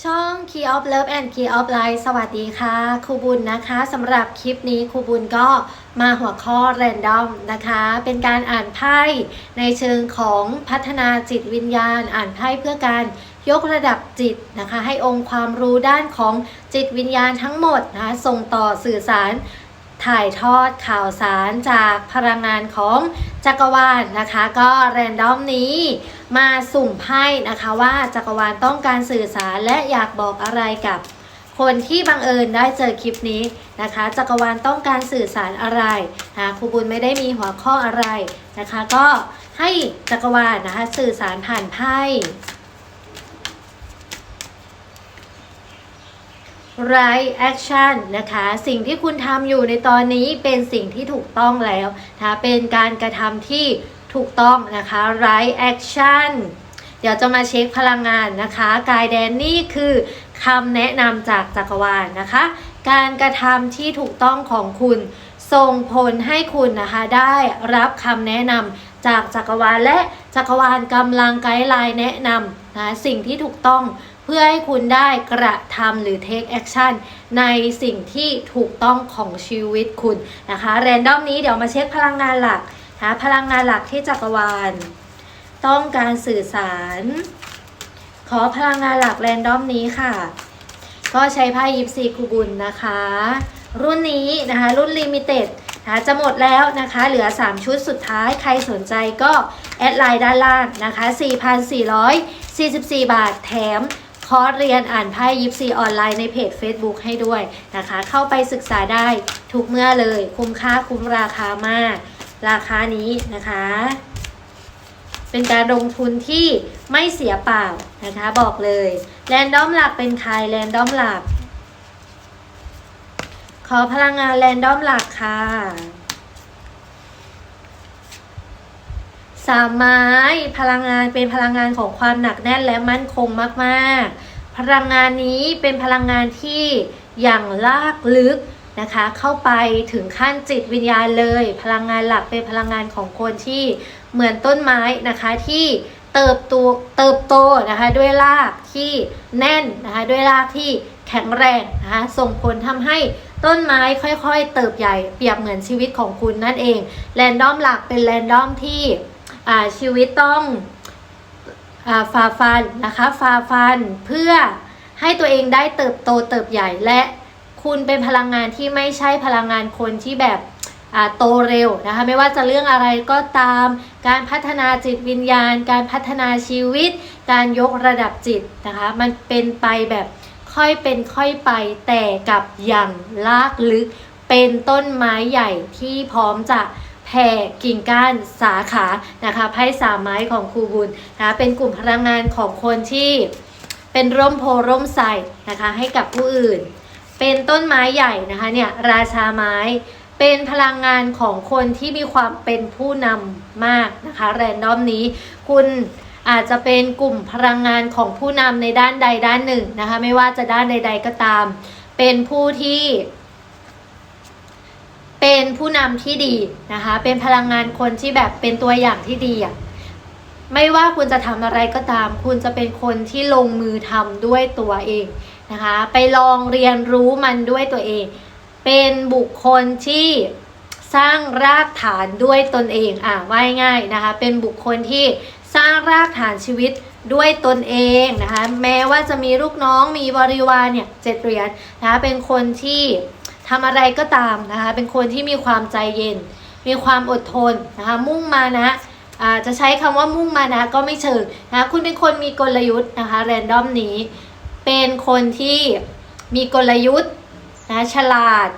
ช่อง Key of Love and Key of Life สวัสดีค่ะครูบุญนะคะสำหรับคลิปนี้ครูบุญก็มาหัวข้อ Random นะคะ เป็นการอ่านไพ่ในเชิงของพัฒนาจิตวิญญาณ อ่านไพ่เพื่อการยกระดับจิตนะคะ ให้องค์ความรู้ด้านของจิตวิญญาณทั้งหมดนะคะส่งต่อสื่อสาร ถ่ายทอดข่าวสารจากพลังงานของจักรวาลนะคะ ก็แรนดอมนี้มาสุ่มไพ่นะคะว่าจักรวาลต้องการสื่อสารและอยากบอกอะไรกับคนที่บังเอิญได้เจอคลิปนี้นะคะ จักรวาลต้องการสื่อสารอะไรนะครูบุญไม่ได้มีหัวข้ออะไรนะคะ ก็ให้จักรวาลนะคะสื่อสารผ่านไพ่ ไรแอคชั่นนะคะ สิ่งที่คุณทำอยู่ในตอนนี้เป็นสิ่งที่ถูกต้องแล้วนะเป็นการกระทำที่ถูกต้องนะคะไรแอคชั่นเดี๋ยวจะมาเช็คพลังงานนะคะกายแดนนี่คือคำแนะนำจากจักรวาลนะคะ การกระทำที่ถูกต้องของคุณส่งผลให้คุณนะคะได้รับคำแนะนำจากจักรวาลและจักรวาลกำลังไกด์ไลน์แนะนำนะสิ่งที่ถูกต้อง พื่อให้คุณได้กระทำหรือ take action ในสิ่งที่ถูกต้องของชีวิตคุณนะคะ แรนดอมนี้เดี๋ยวมาเช็คพลังงานหลักหาพลังงานหลักที่จักรวาล ต้องการสื่อสาร ขอพลังงานหลักแรนดอมนี้ค่ะ ก็ใช้ไพ่ยิปซีคูบุลนะคะ รุ่นนี้นะคะ รุ่นลิมิเต็ดนะจะหมดแล้วนะคะ เหลือ 3 ชุดสุดท้าย ใครสนใจก็ แอดไลน์ด้านล่างนะคะ 4,444 บาทแถม อร์สเรียนอ่านไพ่ยิปซีออนไลน์ในเพจ Facebook ให้ด้วยนะคะ เข้าไปศึกษาได้ทุกเมื่อเลย คุ้มค่าคุ้มราคามาก ราคานี้นะคะ เป็นการลงทุนที่ไม่เสียเปล่านะคะบอกเลยแรนดอมหลักเป็นใครแรนดอมหลัก ขอพลังงานแรนดอมหลักค่ะสามไม้พลังงานเป็นพลังงานของความหนักแน่นและมั่นคงมาก ๆ พลังงานนี้เป็นพลังงานที่อย่างลากลึกนะคะ เข้าไปถึงขั้นจิตวิญญาณเลย พลังงานหลักเป็นพลังงานของคนที่เหมือนต้นไม้นะคะที่เติบโตเติบโตนะคะด้วยรากที่แน่นนะคะด้วยรากที่แข็งแรงนะคะส่งผลทำให้ต้นไม้ค่อยๆ เติบใหญ่เปรียบเหมือนชีวิตของคุณนั่นเองแรนดอมหลักเป็นแรนดอมที่ชีวิตต้อง ฝ่าฟันนะคะฝ่าฟันเพื่อให้ตัวเองได้เติบโตเติบใหญ่และคุณเป็นพลังงานที่ไม่ใช่พลังงานคนที่แบบโตเร็วนะคะไม่ว่าจะเรื่องอะไรก็ตาม การพัฒนาจิตวิญญาณ การพัฒนาชีวิต การยกระดับจิตนะคะมันเป็นไปแบบค่อยเป็นค่อยไปแต่กับอย่างลากลึกเป็นต้นไม้ใหญ่ที่พร้อมจะ แผ่กิ่งก้านสาขานะคะไพ่สามไม้ของครูบุญนะะเป็นกลุ่มพลังงานของคนที่เป็นร่มโพร่มใสนะคะให้กับผู้อื่น เป็นต้นไม้ใหญ่นะคะเนี่ยราชาไม้เป็นพลังงานของคนที่มีความเป็นผู้นำมากนะคะแรนดอมนี้คุณอาจจะเป็นกลุ่มพลังงานของผู้นำในด้านใดด้านหนึ่งนะคะไม่ว่าจะด้านใด ๆก็ตาม เป็นผู้ที่ เป็นผู้นำที่ดีนะคะ เป็นพลังงานคนที่แบบเป็นตัวอย่างที่ดีอะไม่ว่าคุณจะทำอะไรก็ตาม คุณจะเป็นคนที่ลงมือทำด้วยตัวเองนะคะ ไปลองเรียนรู้มันด้วยตัวเอง เป็นบุคคลที่สร้างรากฐานด้วยตนเองอะว่าง่ายนะคะ เป็นบุคคลที่สร้างรากฐานชีวิตด้วยตนเองนะคะ แม้ว่าจะมีลูกน้องมีบริวารเนี่ยเจ็ดเหรียญนะคะเป็นคนที่ ทำอะไรก็ตามนะคะ เป็นคนที่มีความใจเย็น มีความอดทนนะคะ มุ่งมานะจะใช้คำว่ามุ่งมานะก็ไม่เชิงนะคะคุณเป็นคนมีกลยุทธ์นะคะแรนดอมนี้ เป็นคนที่มีกลยุทธ์นะฉลาด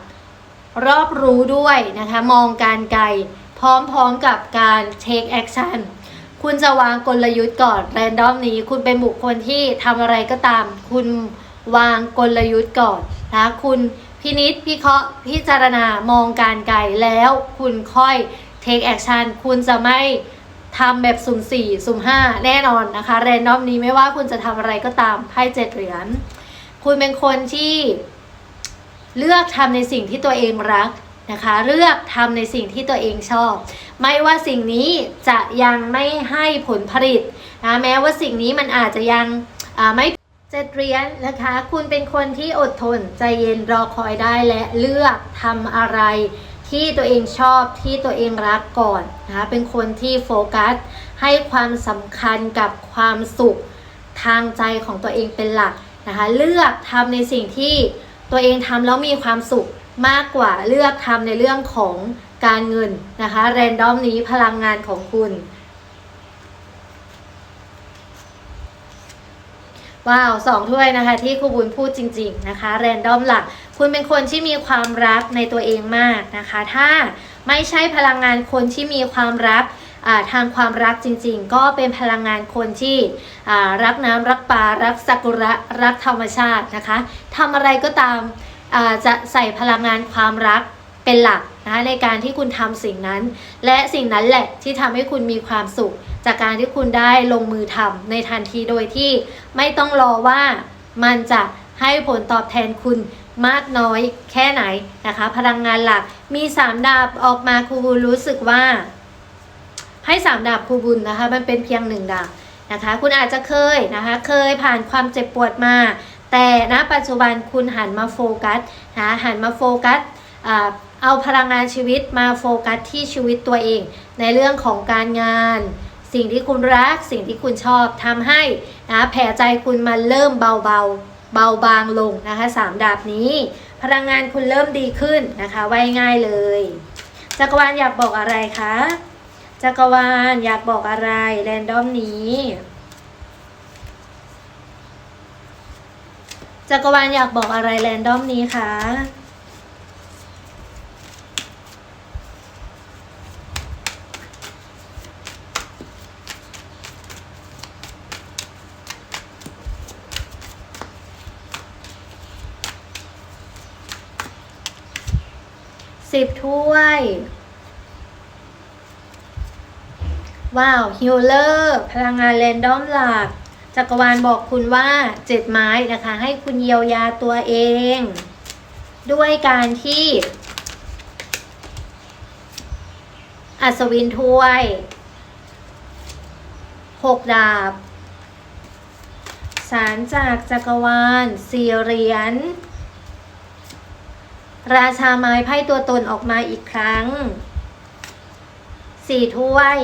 รอบรู้ด้วยนะคะ มองการไกล พร้อมๆกับการ take action คุณจะวางกลยุทธ์ก่อนแรนดอมนี้ คุณเป็นบุคคลที่ทำอะไรก็ตาม คุณวางกลยุทธ์ก่อนนะคุณ พินิษพิเคราะห์พิจารณามองการไกลแล้วคุณค่อย take action คุณจะไม่ทำแบบสุ่มสี่สุ่มห้าแน่นอนนะคะแรนดอมนี้ไม่ว่าคุณจะทำอะไรก็ตามไพ่เจ็ดเหรียญคุณเป็นคนที่เลือกทำในสิ่งที่ตัวเองรักนะคะ เลือกทำในสิ่งที่ตัวเองชอบ ไม่ว่าสิ่งนี้จะยังไม่ให้ผลผลิตนะแม้ว่าสิ่งนี้มันอาจจะยังไม่ เจ็ดเหรียญนะคะ คุณเป็นคนที่อดทนใจเย็นรอคอยได้และเลือกทำอะไรที่ตัวเองชอบที่ตัวเองรักก่อนนะคะเป็นคนที่โฟกัส ให้ความสำคัญกับความสุขทางใจของตัวเองเป็นหลักนะคะเลือกทำในสิ่งที่ตัวเองทำแล้วมีความสุขมากกว่าเลือกทำในเรื่องของการเงินนะคะแรนดอมนี้พลังงานของคุณ ว้าวสองถ้วยนะคะ ที่ครูบุญพูดจริง ๆนะคะ แรนดอมหลัก คุณเป็นคนที่มีความรักในตัวเองมากนะคะ ถ้าไม่ใช่พลังงานคนที่มีความรักทางความรักจริงๆ ก็เป็นพลังงานคนที่รักน้ำรักปลารักสักุระรักธรรมชาตินะคะทำอะไรก็ตามาจะใส่พลังงานความรักเป็นหลักนะคะในการที่คุณทำสิ่งนั้น และสิ่งนั้นแหละที่ทำให้คุณมีความสุข จากการที่คุณได้ลงมือทำในทันทีโดยที่ไม่ต้องรอว่ามันจะให้ผลตอบแทนคุณมากน้อยแค่ไหนนะคะ พลังงานหลักมีสามดาบออกมาครูบุญรู้สึกว่า ให้สามดาบครูบุญนะคะ มันเป็นเพียงหนึ่งดาบนะคะ คุณอาจจะเคยนะคะ เคยผ่านความเจ็บปวดมา แต่ณปัจจุบันคุณหันมาโฟกัสนะหันมาโฟกัสเอาพลังงานชีวิตมาโฟกัสที่ชีวิตตัวเอง ในเรื่องของการงาน สิ่งที่คุณรักสิ่งที่คุณชอบทำให้นะแผลใจคุณมันเริ่มเบาเบาเบาบางลงนะคะสามดาบนี้ พลังงานคุณเริ่มดีขึ้นนะคะไว้ง่ายเลยจักรวาลอยากบอกอะไรคะจักรวาลอยากบอกอะไรแรนดอมนี้จักรวาลอยากบอกอะไรแรนดอมนี้คะ สิบถ้วย ว้าวฮิลเลอร์พลังงานแรนดอมหลัก จักรวาลบอกคุณว่าเจ็ดไม้นะคะ ให้คุณเยียวยาตัวเอง ด้วยการที่ อัศวินถ้วยหกดาบ สารจากจักรวาลสี่เหรียญ ราชาไม้ไพ่ตัวตนออกมาอีกครั้งสี่ถ้วย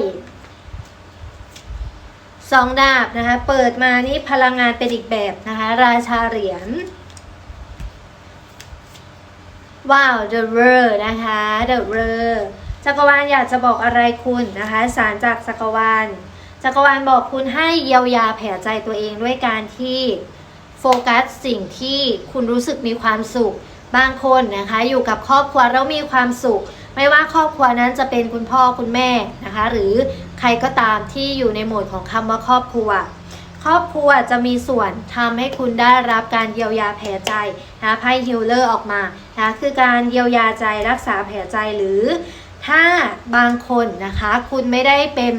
สองดาบนะคะ เปิดมานี่พลังงานเป็นอีกแบบนะคะ ราชาเหรียญว้าว The World นะคะ The World จักรวาลอยากจะบอกอะไรคุณนะคะ สารจากจักรวาล จักรวาลบอกคุณให้เยียวยาแผลใจตัวเองด้วยการที่โฟกัสสิ่งที่คุณรู้สึกมีความสุข บางคนนะคะอยู่กับครอบครัวแล้วมีความสุข ไม่ว่าครอบครัวนั้นจะเป็นคุณพ่อคุณแม่นะคะ หรือใครก็ตามที่อยู่ในโหมดของคำว่าครอบครัว ครอบครัวจะมีส่วนทำให้คุณได้รับการเยียวยาแผลใจนะไพ่ฮิลเลอร์ออกมานะคือการเยียวยาใจรักษาแผลใจหรือ ถ้าบางคนนะคะ คุณไม่ได้เป็น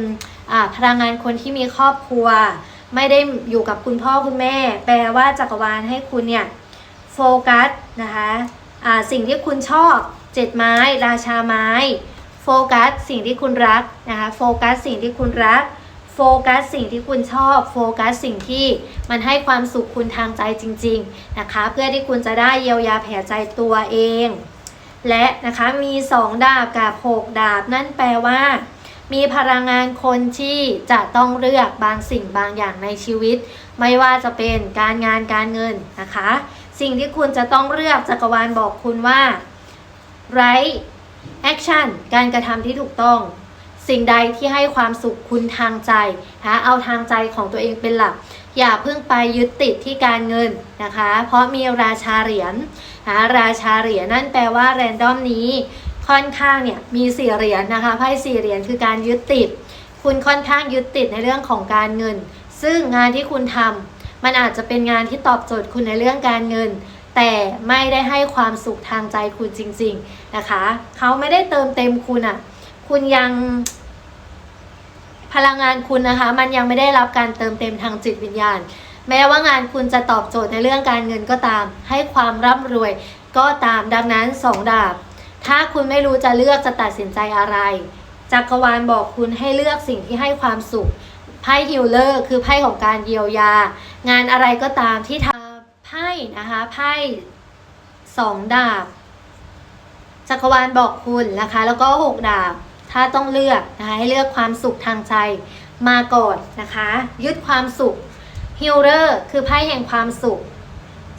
พลังงานคนที่มีครอบครัว ไม่ได้อยู่กับคุณพ่อคุณแม่ แปลว่าจักรวาลให้คุณเนี่ยโฟกัส นะคะอ่าสิ่งที่คุณชอบเจ็ดไม้ ราชาไม้ โฟกัสสิ่งที่คุณรักนะคะ โฟกัสสิ่งที่คุณรัก โฟกัสสิ่งที่คุณชอบ โฟกัสสิ่งที่มันให้ความสุขคุณทางใจจริง ๆนะคะ เพื่อที่คุณจะได้เยียวยาแผลใจตัวเอง และนะคะมี 2 ดาบกับ6ดาบ นั่นแปลว่า มีพลังงานคนที่จะต้องเลือกบางสิ่งบางอย่างในชีวิต ไม่ว่าจะเป็นการงานการเงินนะคะ สิ่งที่คุณจะต้องเลือกจักรวาลบอกคุณว่า right action การกระทำที่ถูกต้อง สิ่งใดที่ให้ความสุขคุณทางใจนะคะเอาทางใจของตัวเองเป็นหลัก อย่าเพิ่งไปยึดติดที่การเงินนะคะ เพราะมีราชาเหรียญนะคะราชาเหรียญนั่นแปลว่าแรนดอมนี้ค่อนข้างเนี่ยมีสี่เหรียญนะคะไพ่สี่เหรียญคือการยึดติด คุณค่อนข้างยึดติดในเรื่องของการเงิน ซึ่งงานที่คุณทำ มันอาจจะเป็นงานที่ตอบโจทย์คุณในเรื่องการเงิน แต่ไม่ได้ให้ความสุขทางใจคุณจริง ๆนะคะ เขาไม่ได้เติมเต็มคุณอะ่ะ คุณยังพลังงานคุณนะคะ มันยังไม่ได้รับการเติมเต็มทางจิตวิญญาณ แม้ว่างานคุณจะตอบโจทย์ในเรื่องการเงินก็ตาม ให้ความร่ำรวยก็ตามดังนั้นสองดาบ ถ้าคุณไม่รู้จะเลือกจะตัดสินใจอะไรจักรวาลบอกคุณให้เลือกสิ่งที่ให้ความสุขไพ่ฮิลเลอร์คือไพ่ของการเยียวยา งานอะไรก็ตามที่ทำไพ่นะคะไพ่สองดาบจักรวาลบอกคุณนะคะ แล้วก็หกดาบถ้าต้องเลือกนะคะให้เลือกความสุขทางใจมาก่อนนะคะ ยึดความสุขฮิลเลอร์คือไพ่แห่งความสุข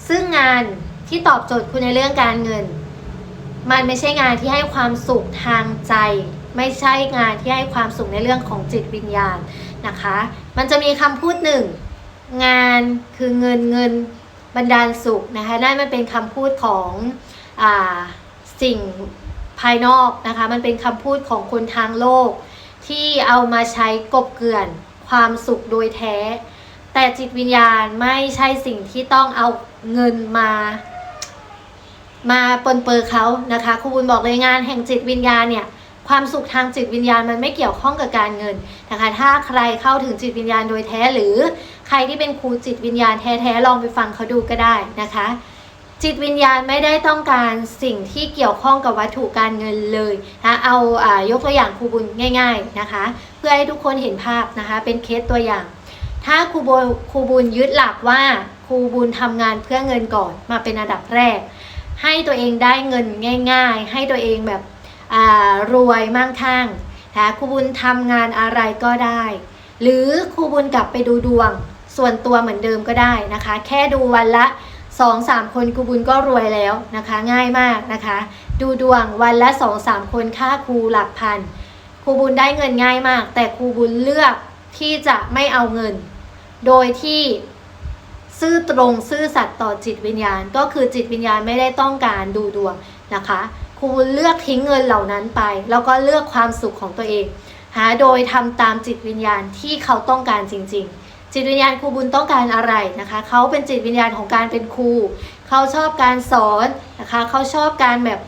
ซึ่งงานที่ตอบโจทย์คุณในเรื่องการเงิน มันไม่ใช่งานที่ให้ความสุขทางใจ ไม่ใช่งานที่ให้ความสุขในเรื่องของจิตวิญญาณนะคะ มันจะมีคำพูดหนึ่ง งานคือเงินเงินบันดาลสุขนะคะนั่นมันเป็นคำพูดของอสิ่งภายนอกนะคะมันเป็นคำพูดของคนทางโลก ที่เอามาใช้กบเกลื่อนความสุขโดยแท้ แต่จิตวิญญาณไม่ใช่สิ่งที่ต้องเอาเงินมา มาปนเปื้อเขานะคะครูบุญบอกเลยงานแห่งจิตวิญญาณเนี่ย ความสุขทางจิตวิญญาณมันไม่เกี่ยวข้องกับการเงินนะคะ ถ้าใครเข้าถึงจิตวิญญาณโดยแท้หรือใครที่เป็นครูจิตวิญญาณแท้ๆลองไปฟังเขาดูก็ได้นะคะ จิตวิญญาณไม่ได้ต้องการสิ่งที่เกี่ยวข้องกับวัตถุการเงินเลยนะเอาอายกตัวอย่างครูบุญง่าย ๆนะคะ เพื่อให้ทุกคนเห็นภาพนะคะ เป็นเคสตัวอย่าง ถ้าครูบุญครูบุญยึดหลักว่าครูบุญทำงานเพื่อเงินก่อนมาเป็นอันดับแรกให้ตัวเองได้เงินง่าย ๆ ให้ตัวเองแบบ รวยมั่งคั่งนะครูบุญทำงานอะไรก็ได้ หรือครูบุญกลับไปดูดวงส่วนตัวเหมือนเดิมก็ได้นะคะ แค่ดูวันละสองสามคนครูบุญก็รวยแล้วนะคะ ง่ายมากนะคะ ดูดวงวันละสองสามคนค่าครูหลักพันครูบุญได้เงินง่ายมาก แต่ครูบุญเลือกที่จะไม่เอาเงิน โดยที่ซื่อตรงซื่อสัตย์ต่อจิตวิญญาณ ก็คือจิตวิญญาณไม่ได้ต้องการดูดวงนะคะ ครูบุญเลือกทิ้งเงินเหล่านั้นไป แล้วก็เลือกความสุขของตัวเอง หาโดยทำตามจิตวิญญาณที่เขาต้องการจริง ๆ จิตวิญญาณครูบุญต้องการอะไรนะคะ เขาเป็นจิตวิญญาณของการเป็นครู เขาชอบการสอนนะคะ เขาชอบการแบบ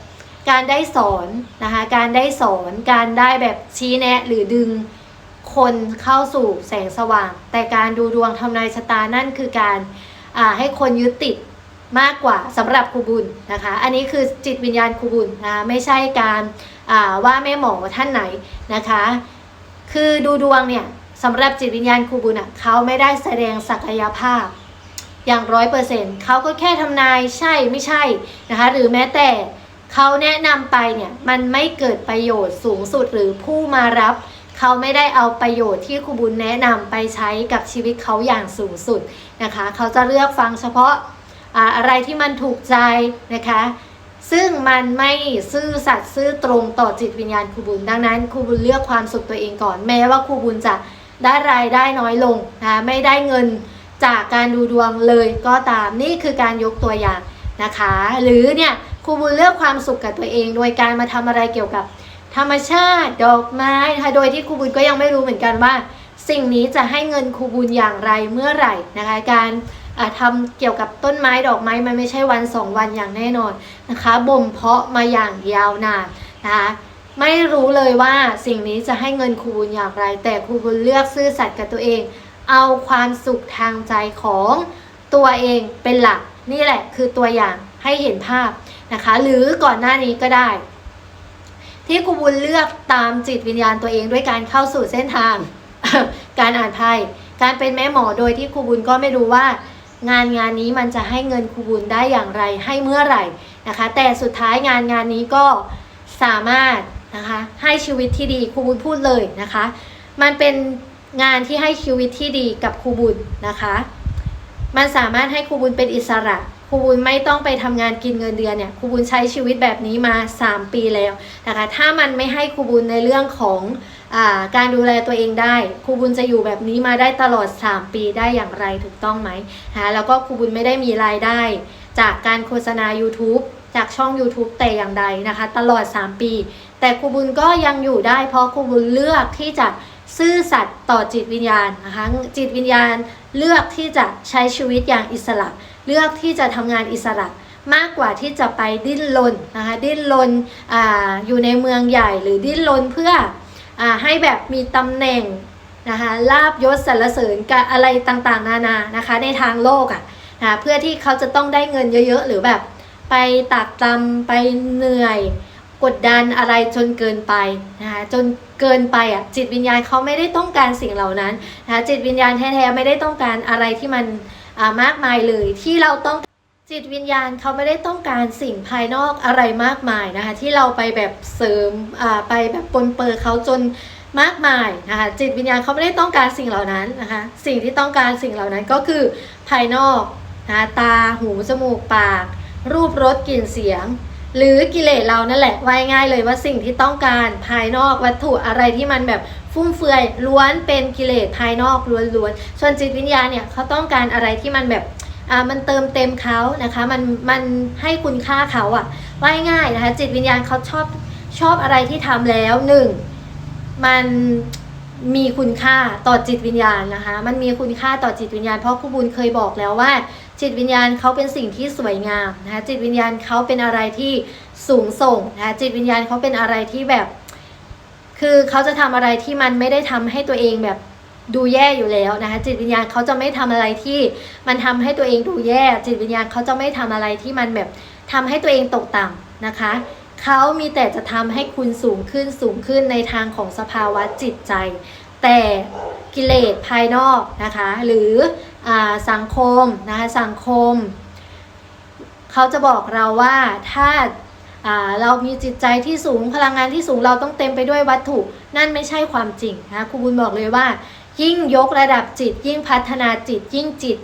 การได้สอนนะคะ การได้สอน การได้แบบชี้แนะหรือดึงคนเข้าสู่แสงสว่าง แต่การดูดวงทำนายชะตานั่นคือการให้คนยึดติด มากกว่าสำหรับครูบุญนะคะ อันนี้คือจิตวิญญาณครูบุญนะไม่ใช่การาว่าแม่หมอท่านไหนนะคะ คือดูดวงเนี่ยสำหรับจิตวิญญาณครูบุญอะเขาไม่ได้แสดงศักยภาพอย่างร้อยเปอร์เซ็นต์เขาก็แค่ทำนายใช่ไม่ใช่นะคะ หรือแม้แต่เขาแนะนำไปเนี่ยมันไม่เกิดประโยชน์สูงสุดหรือผู้มารับเขาไม่ได้เอาประโยชน์ที่ครูบุญแนะนำไปใช้กับชีวิตเขาอย่างสูงสุดนะคะ เขาจะเลือกฟังเฉพาะ อะไรที่มันถูกใจนะคะ ซึ่งมันไม่ซื่อสัตย์ซื่อตรงต่อจิตวิญญาณครูบุญ ดังนั้นครูบุญเลือกความสุขตัวเองก่อน แม้ว่าครูบุญจะได้รายได้น้อยลงนะคะไม่ได้เงินจากการดูดวงเลยก็ตามนี่คือการยกตัวอย่างนะคะ หรือเนี่ยครูบุญเลือกความสุขกับตัวเอง โดยการมาทำอะไรเกี่ยวกับธรรมชาติดอกไม้นะคะโดยที่ครูบุญก็ยังไม่รู้เหมือนกันว่า สิ่งนี้จะให้เงินครูบุญอย่างไรเมื่อไหร่นะคะการ อ่าทำเกี่ยวกับต้นไม้ดอกไม้มันไม่ใช่วันสองวันอย่างแน่นอนนะคะบ่มเพาะมาอย่างยาวนานนะคะไม่รู้เลยว่าสิ่งนี้จะให้เงินครูบุญอย่างไร แต่ครูบุญเลือกซื่อสัตย์กับตัวเอง เอาความสุขทางใจของตัวเองเป็นหลัก นี่แหละคือตัวอย่างให้เห็นภาพนะคะ หรือก่อนหน้านี้ก็ได้ ที่ครูบุญเลือกตามจิตวิญญาณตัวเองด้วยการเข้าสู่เส้นทาง การอ่านไพ่การเป็นแม่หมอโดยที่ครูบุญก็ไม่รู้ว่า งานงานนี้มันจะให้เงินครูบุญได้อย่างไรให้เมื่อไหร่นะคะ แต่สุดท้ายงานงานนี้ก็สามารถนะคะให้ชีวิตที่ดีครูบุญพูดเลยนะคะ มันเป็นงานที่ให้ชีวิตที่ดีกับครูบุญนะคะ มันสามารถให้ครูบุญเป็นอิสระครูบุญไม่ต้องไปทำงานกินเงินเดือนเนี่ยครูบุญใช้ชีวิตแบบนี้มา 3 ปีแล้วนะคะ ถ้ามันไม่ให้ครูบุญในเรื่องของ การดูแลตัวเองได้ครูบุญจะอยู่แบบนี้มาได้ตลอด 3 ปีได้อย่างไรถูกต้องไหมนะคะแล้วก็ครูบุญไม่ได้มีรายได้ จากการโฆษณา YouTube จากช่อง YouTube แต่อย่างใดนะคะ ตลอด 3 ปี แต่ครูบุญก็ยังอยู่ได้ เพราะครูบุญเลือกที่จะซื่อสัตย์ต่อจิตวิญญาณนะคะจิตวิญญาณเลือกที่จะใช้ชีวิตอย่างอิสระ เลือกที่จะทำงานอิสระมากกว่าที่จะไปดิ้นรนนะคะดิ้นรนออยู่ในเมืองใหญ่หรือดิ้นรนเพื่อ ให้แบบมีตำแหน่งนะคะลาบยศสรรเสริญกับอะไรต่างๆ นานานะคะในทางโลกอะ่ะนะเพื่อที่เขาจะต้องได้เงินเยอะๆ หรือแบบไปตากตำไปเหนื่อยกดดันอะไรจนเกินไปนะคะจนเกินไปอะจิตวิญญาณเขาไม่ได้ต้องการสิ่งเหล่านั้นนะคะจิตวิญญาณแท้ๆไม่ได้ต้องการอะไรที่มันมากมายเลยที่เราต้อง จิตวิญญาณเขาไม่ได้ต้องการสิ่งภายนอกอะไรมากมายนะคะ ที่เราไปแบบเสริมอ่าไปแบบปนเปื้อเขาจนมากมายนะคะจิตวิญญาณเขาไม่ได้ต้องการสิ่งเหล่านั้นนะคะ สิ่งที่ต้องการสิ่งเหล่านั้นก็คือภายนอกนะคะตาหูจมูกปาก รูปรสกลิ่นเสียง หรือกิเลสเรานั่นแหละว่าง่ายเลยว่าสิ่งที่ต้องการภายนอกวัตถุอะไรที่มันแบบฟุ่มเฟือยล้วนเป็นกิเลสภายนอกล้วนๆส่วนจิตวิญญาณเนี่ยเขาต้องการอะไรที่มันแบบ อ่ามันเติมเต็มเขานะคะ มันมันให้คุณค่าเขาอะว่าง่ายนะคะ จิตวิญญาณเขาชอบชอบอะไรที่ทำแล้วหนึ่งมันมีคุณค่าต่อจิตวิญญาณนะคะ มันมีคุณค่าต่อจิตวิญญาณเพราะครูบุญเคยบอกแล้วว่า จิตวิญญาณเขาเป็นสิ่งที่สวยงามนะคะจิตวิญญาณเขาเป็นอะไรที่สูงส่งนะคะจิตวิญญาณเขาเป็นอะไรที่แบบ คือเขาจะทำอะไรที่มันไม่ได้ทำให้ตัวเองแบบ ดูแย่อยู่แล้วนะคะจิตวิญญาณเขาจะไม่ทำอะไรที่มันทำให้ตัวเองดูแย่ จิตวิญญาณเขาจะไม่ทำอะไรที่มันแบบทำให้ตัวเองตกต่ำนะคะเขามีแต่จะทำให้คุณสูงขึ้นสูงขึ้นในทางของสภาวะจิตใจ แต่กิเลสภายนอกนะคะหรืออสังคมนะคะสังคมเขาจะบอกเราว่าถ้าเรามีจิตใจที่สูงพลังงานที่สูงเราต้องเต็มไปด้วยวัตถุ นั่นไม่ใช่ความจริงนะครูบุญบอกเลยว่า ยิ่งยกระดับจิต ยิ่งพัฒนาจิต ยิ่งจิต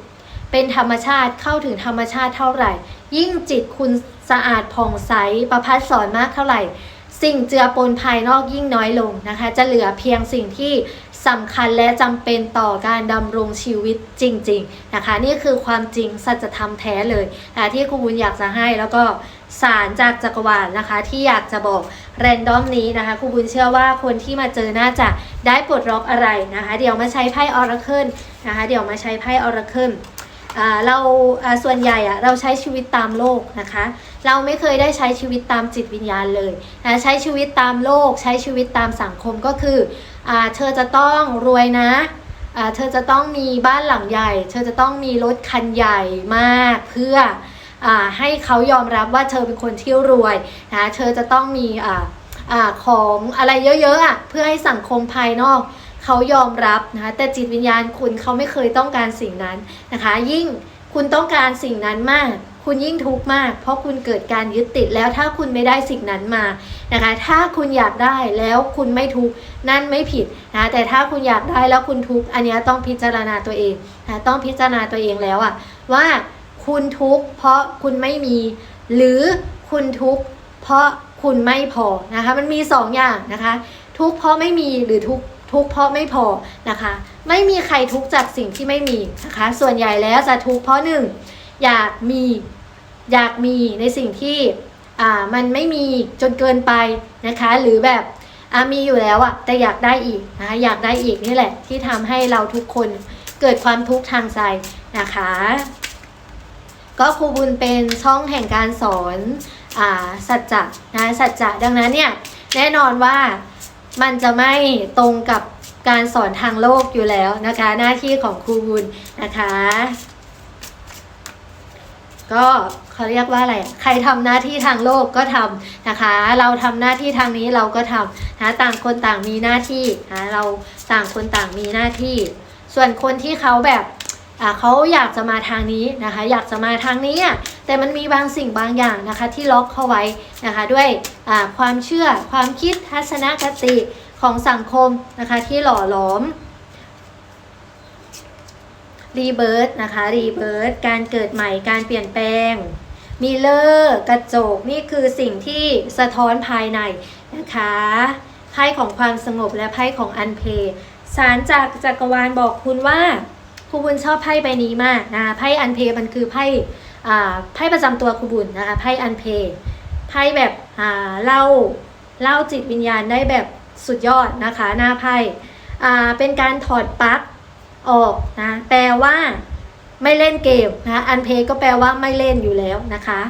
เป็นธรรมชาติเข้าถึงธรรมชาติเท่าไหร่ ยิ่งจิตคุณสะอาดผ่องใสประพัดสอนมากเท่าไหร่ สิ่งเจือปนภายนอกยิ่งน้อยลงนะคะ จะเหลือเพียงสิ่งที่สำคัญและจำเป็นต่อการดำรงชีวิตจริง ๆ นะคะ นี่คือความจริงสัจธรรมแท้เลยนะะที่ครูบุญอยากจะให้แล้วก็ สารจากจักรวาลนะคะ ที่อยากจะบอกแรนดอมนี้นะคะครูบุญเชื่อว่าคนที่มาเจอน่าจะได้ปลดล็อกอะไรนะคะ เดี๋ยวมาใช้ไพ่ออราเคิลนะคะ เดี๋ยวมาใช้ไพ่ออราเคิลเราส่วนใหญ่อะเราใช้ชีวิตตามโลกนะคะ เราไม่เคยได้ใช้ชีวิตตามจิตวิญญาณเลยนะใช้ชีวิตตามโลก ใช้ชีวิตตามสังคมก็คืออเธอจะต้องรวยนะเธอจะต้องมีบ้านหลังใหญ่ เธอจะต้องมีรถคันใหญ่มากเพื่อ ให้เขายอมรับว่าเธอเป็นคนที่รวยนะเธอจะต้องมีออของอะไรเยอะๆอะเพื่อให้สังคมภายนอกเขายอมรับนะคะแต่จิตวิญญาณคุณเขาไม่เคยต้องการสิ่งนั้นนะคะ ยิ่งคุณต้องการสิ่งนั้นมาก คุณยิ่งทุกข์มาก เพราะคุณเกิดการยึดติดแล้วถ้าคุณไม่ได้สิ่งนั้นมานะคะ ถ้าคุณอยากได้แล้วคุณไม่ทุกข์นั่นไม่ผิดนะแต่ถ้าคุณอยากได้แล้วคุณทุกข์อันนี้ต้องพิจารณาตัวเองนะต้องพิจารณาตัวเองแล้วอะว่า คุณทุกข์เพราะคุณไม่มี หรือคุณทุกข์เพราะคุณไม่พอนะคะ มันมีสองอย่างนะคะ ทุกข์เพราะไม่มีหรือทุกข์ทุกข์เพราะไม่พอนะคะ ไม่มีใครทุกข์จากสิ่งที่ไม่มีนะคะ ส่วนใหญ่แล้วจะทุกข์เพราะหนึ่งอยากมีอยากมีในสิ่งที่อ่ามันไม่มีจนเกินไปนะคะ หรือแบบอ่ามีอยู่แล้วอะแต่อยากได้อีกนะคะอยากได้อีกนี่แหละ ที่ทำให้เราทุกคนเกิดความทุกข์ทางใจนะคะ ก็ครูบุญเป็นช่องแห่งการสอนอ่าสัจจะนะสัจจะดังนั้นเนี่ยแน่นอนว่ามันจะไม่ตรงกับการสอนทางโลกอยู่แล้วนะคะ หน้าที่ของครูบุญนะคะ ก็เขาเรียกว่าอะไรใครทำหน้าที่ทางโลกก็ทำนะคะ เราทำหน้าที่ทางนี้เราก็ทำนะต่างคนต่างมีหน้าที่นะเราต่างคนต่างมีหน้าที่ ส่วนคนที่เขาแบบ เขาอยากจะมาทางนี้นะคะ อยากจะมาทางนี้อะแต่มันมีบางสิ่งบางอย่างนะคะที่ล็อกเข้าไว้นะคะด้วยความเชื่อความคิดทัศนคติของสังคมนะคะที่หล่อหลอมรีเบิร์ตนะคะรีเบิร์ตการเกิดใหม่การเปลี่ยนแปลงมีเลอร์กระจกนี่คือสิ่งที่สะท้อนภายในนะคะไพ่ของความสงบและไพ่ของอันเพสารจากจักรวาลบอกคุณว่า ครูบุญชอบไพ่ใบนี้มากนะไพ่อันเพย์มันคือไพ่ไพ่ประจำตัวครูบุญนะคะไพ่อันเพย์ไพ่แบบเล่าเล่าจิตวิญญาณได้แบบสุดยอดนะคะหน้าไพ่เป็นการถอดปลั๊กออกนะแปลว่าไม่เล่นเกมนะอันเพย์ก็แปลว่าไม่เล่นอยู่แล้วนะคะ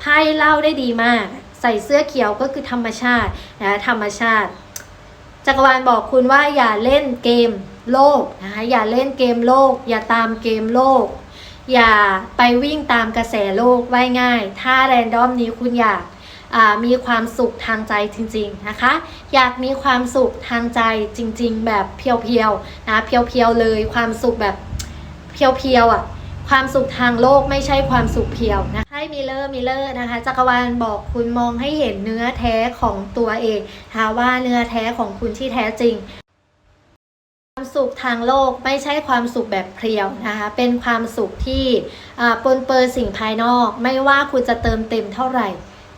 ไพ่เล่าได้ดีมาก ใส่เสื้อเขียวก็คือธรรมชาตินะธรรมชาติ จักรวาลบอกคุณว่าอย่าเล่นเกม โลกนะคะอย่าเล่นเกมโลก อย่าตามเกมโลก อย่าไปวิ่งตามกระแสโลกไว้ง่าย ถ้าแรนดอมนี้คุณอยากมีความสุขทางใจจริงๆนะคะ อยากมีความสุขทางใจจริง ๆ แบบเพียวๆนะเพียวๆเลยความสุขแบบเพียวๆอะความสุขทางโลกไม่ใช่ความสุขเพียวนะให้มิเลอร์มิเลอร์นะคะจักรวาลบอกคุณมองให้เห็นเนื้อแท้ของตัวเองนะคะว่าเนื้อแท้ของคุณที่แท้จริง ความสุขทางโลกไม่ใช่ความสุขแบบเพรียวนะคะ เป็นความสุขที่อ่าปนเปื้อนสิ่งภายนอก ไม่ว่าคุณจะเติมเต็มเท่าไหร่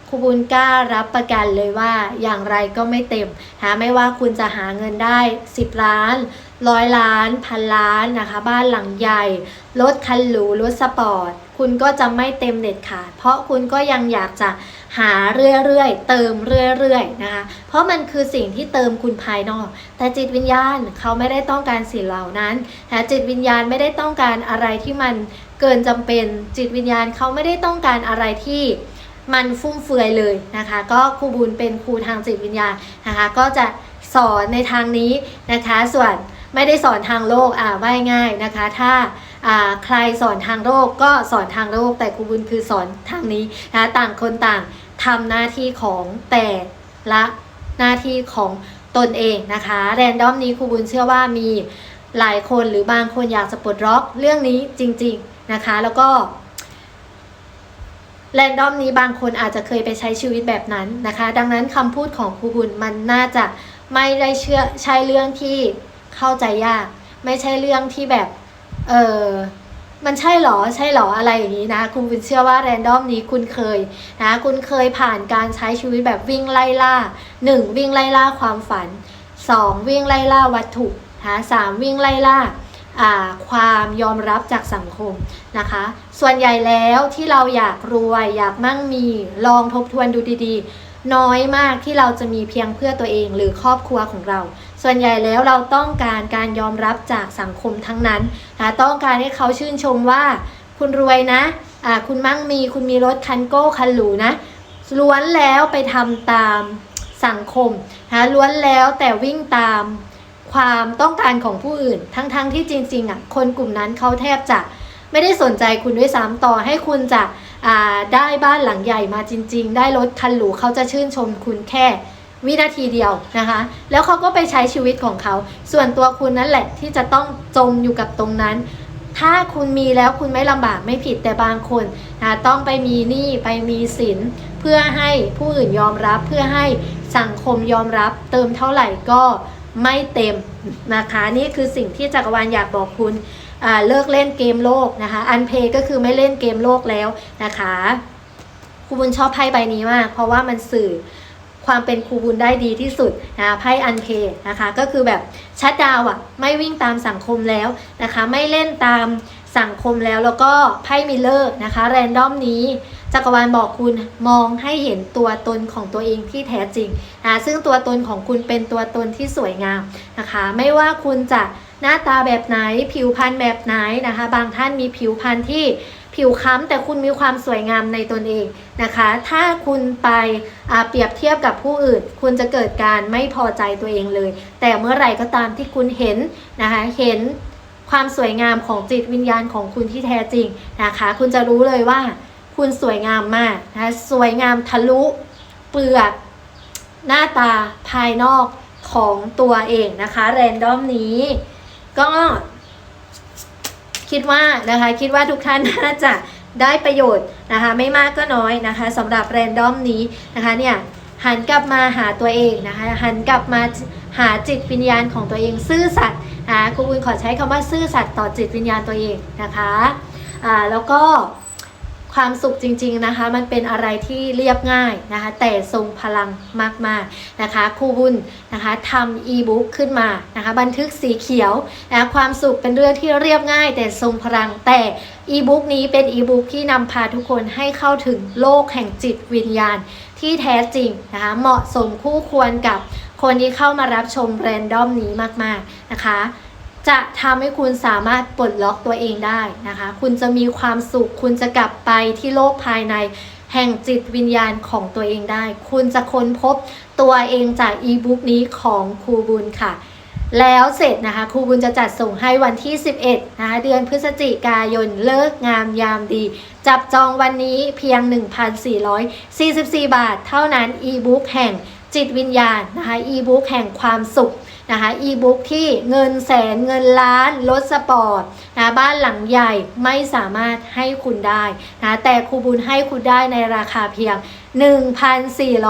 ครูบุญกล้ารับประกันเลยว่าอย่างไรก็ไม่เต็มนะไม่ว่าคุณจะหาเงินได้ 10 ล้านร้อยล้านพันล้านนะคะ บ้านหลังใหญ่ รถคันหรูรถสปอร์ต คุณก็จะไม่เต็มเด็ดขาด เพราะคุณก็ยังอยากจะหาเรื่อยๆ เติมเรื่อยๆนะคะ เพราะมันคือสิ่งที่เติมคุณภายนอก แต่จิตวิญญาณเขาไม่ได้ต้องการสิ่งเหล่านั้นนะจิตวิญญาณไม่ได้ต้องการอะไรที่มันเกินจำเป็น จิตวิญญาณเขาไม่ได้ต้องการอะไรที่มันฟุ่มเฟือยเลยนะคะ ก็ครูบุญเป็นครูทางจิตวิญญาณนะคะ ก็จะสอนในทางนี้นะคะ ส่วนไม่ได้สอนทางโลกอ่าว่าง่ายนะคะ ถ้า ใครสอนทางโลกก็สอนทางโลกแต่ครูบุญคือสอนทางนี้นะคะต่างคนต่างทำหน้าที่ของแต่ละหน้าที่ของตนเองนะคะแรนดอมนี้ครูบุญเชื่อว่ามีหลายคนหรือบางคนอยากจะปลดล็อกเรื่องนี้จริง ๆนะคะ แล้วก็แรนดอมนี้บางคนอาจจะเคยไปใช้ชีวิตแบบนั้นนะคะ ดังนั้นคำพูดของครูบุญมันน่าจะไม่ได้เชื่อใช่เรื่องที่เข้าใจยาก ไม่ใช่เรื่องที่แบบ เออมันใช่หรอใช่หรออะไรอย่างนี้นะ คุณเชื่อว่าแรนดอมนี้คุณเคยนะคุณเคยผ่านการใช้ชีวิตแบบวิ่งไล่ล่า 1. วิ่งไล่ล่าความฝัน 2. วิ่งไล่ล่าวัตถุนะสามวิ่งไล่ล่าอ่าความยอมรับจากสังคมนะคะ ส่วนใหญ่แล้วที่เราอยากรวยอยากมั่งมีลองทบทวนดูดีๆ น้อยมากที่เราจะมีเพียงเพื่อตัวเองหรือครอบครัวของเรา ส่วนใหญ่แล้วเราต้องการการยอมรับจากสังคมทั้งนั้นนะต้องการให้เขาชื่นชมว่าคุณรวยนะอ่าคุณมั่งมีคุณมีรถคันโก้คันหรูนะล้วนแล้วไปทำตามสังคมนะล้วนแล้วแต่วิ่งตามความต้องการของผู้อื่น ทั้งๆทที่จริงๆอะคนกลุ่มนั้นเขาแทบจะไม่ได้สนใจคุณด้วยซ้ำต่อให้คุณจะได้บ้านหลังใหญ่มาจริง ๆ ได้รถคันหรูเขาจะชื่นชมคุณแค่ วินาทีเดียวนะคะ แล้วเขาก็ไปใช้ชีวิตของเขา ส่วนตัวคุณนั่นแหละที่จะต้องจมอยู่กับตรงนั้น ถ้าคุณมีแล้วคุณไม่ลำบากไม่ผิดแต่บางคนนะต้องไปมีหนี้ไปมีสิน เพื่อให้ผู้อื่นยอมรับเพื่อให้สังคมยอมรับเติมเท่าไหร่ก็ไม่เต็มนะคะนี่คือสิ่งที่จักรวาลอยากบอกคุณเลิกเล่นเกมโลกนะคะ อันเพย์ก็คือไม่เล่นเกมโลกแล้วนะคะครูบุญชอบไพ่ใบนี้มาก เพราะว่ามันสื่อ ความเป็นครูบุญได้ดีที่สุดนะไพ่อันเพย์นะคะก็คือแบบชัดดาวอะ่ะไม่วิ่งตามสังคมแล้วนะคะไม่เล่นตามสังคมแล้วแล้วก็ไพ่มิลเลอร์นะคะแรนดอมนี้จักรวาลบอกคุณมองให้เห็นตัวตนของตัวเองที่แท้จริงนะซึ่งตัวตนของคุณเป็นตัวตนที่สวยงามนะคะ ไม่ว่าคุณจะหน้าตาแบบไหนผิวพรรณแบบไหนนะคะ บางท่านมีผิวพรรณที่ ผิวค้ำแต่คุณมีความสวยงามในตนเองนะคะ ถ้าคุณไปเปรียบเทียบกับผู้อื่น คุณจะเกิดการไม่พอใจตัวเองเลย แต่เมื่อไหร่ก็ตามที่คุณเห็นนะคะ เห็นความสวยงามของจิตวิญญาณของคุณที่แท้จริงนะคะ คุณจะรู้เลยว่า คุณสวยงามมากนะคะสวยงามทะลุเปลือกหน้าตาภายนอกของตัวเองนะคะ แรนดอมนี้ ก็ คิดว่านะคะคิดว่าทุกท่านน่าจะได้ประโยชน์นะคะไม่มากก็น้อยนะคะสำหรับแรนดอมนี้นะคะเนี่ยหันกลับมาหาตัวเองนะคะหันกลับมาหาจิตวิญญาณของตัวเองซื่อสัตย์นะคะครูบุญขอใช้คำว่าซื่อสัตย์ต่อจิตวิญญาณตัวเองนะคะอ่าแล้วก็ ความสุขจริง ๆนะคะ มันเป็นอะไรที่เรียบง่ายนะคะ แต่ทรงพลังมากๆนะคะครูบุญนะคะทำอีบุ๊กขึ้นมานะคะ บันทึกสีเขียวนะความสุขเป็นเรื่องที่เรียบง่าย แต่ทรงพลังแต่อีบุ๊กนี้เป็นอีบุ๊กที่นำพาทุกคนให้เข้าถึงโลกแห่งจิตวิญญาณที่แท้จริงนะคะเหมาะสมคู่ควรกับคนที่เข้ามารับชมแรนดอมนี้มากๆนะคะ จะทำให้คุณสามารถปลดล็อกตัวเองได้นะคะ คุณจะมีความสุข คุณจะกลับไปที่โลกภายในแห่งจิตวิญญาณของตัวเองได้ คุณจะค้นพบตัวเองจากอีบุ๊กนี้ของครูบุญค่ะ แล้วเสร็จนะคะครูบุญจะจัดส่งให้วันที่ 11นะคะเดือนพฤศจิกายนเลิกงามยามดี จับจองวันนี้เพียง 1,444 บาท เท่านั้นอีบุ๊กแห่งจิตวิญญาณนะคะอีบุ๊กแห่งความสุข นะคะอีบุ๊กที่เงินแสนเงินล้านรถสปอร์ตนะบ้านหลังใหญ่ไม่สามารถให้คุณได้นะแต่ครูบุญให้คุณได้ในราคาเพียง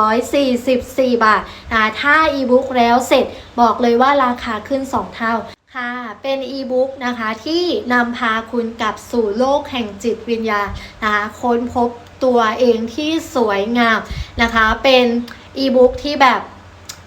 1,444 บาทนะถ้าอีบุ๊กแล้วเสร็จบอกเลยว่าราคาขึ้น 2 เท่าค่ะ เป็นอีบุ๊กนะคะที่นำพาคุณกลับสู่โลกแห่งจิตวิญญาณนะคะค้นพบตัวเองที่สวยงามนะคะ เป็นอีบุ๊กที่แบบ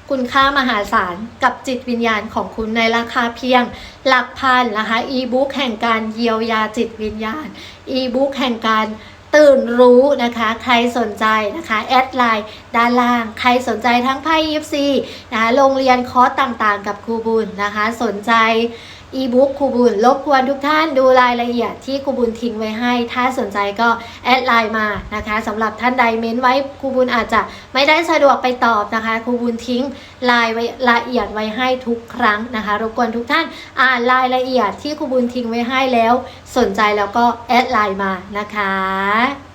คุณค่ามหาศาลกับจิตวิญญาณของคุณในราคาเพียง หลักพันนะคะอีบุ๊กแห่งการเยียวยาจิตวิญญาณอีบุ๊กแห่งการตื่นรู้นะคะใครสนใจนะคะแอดไลน์ด้านล่างใครสนใจทั้งไพ่ยิปซีนะคะโรงเรียนคอร์สต่างๆ กับครูบุญนะคะสนใจ อีบุ๊กครูบุญรบกวนทุกท่านดูรายละเอียดที่ครูบุญทิ้งไว้ให้ ถ้าสนใจก็แอดไลน์มานะคะสำหรับท่านใดเม้นไว้ครูบุญอาจจะไม่ได้สะดวกไปตอบนะคะครูบุญทิ้งไลน์ไว้ละเอียดไว้ให้ทุกครั้งนะคะ รบกวนทุกท่านอ่านรายละเอียดที่ครูบุญทิ้งไว้ให้แล้ว สนใจแล้วก็แอดไลน์มานะคะ